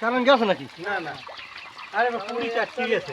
কারণ গেছে নাকি না, না। আরে পুরী চাচ্ছি গেছে।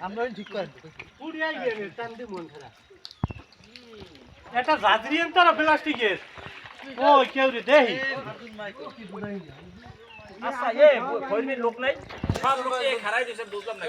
করছি হ্যাঁ হ্যাঁ হ্যাঁ হ্যাঁ লড়াও লড়াও এটা জাদরিয়ান তারা প্লাস্টিকের? ও কেউ রে দেহি। আচ্ছা এ লোক নাই? সব লোক খারাই দিয়েছে বুঝলাম না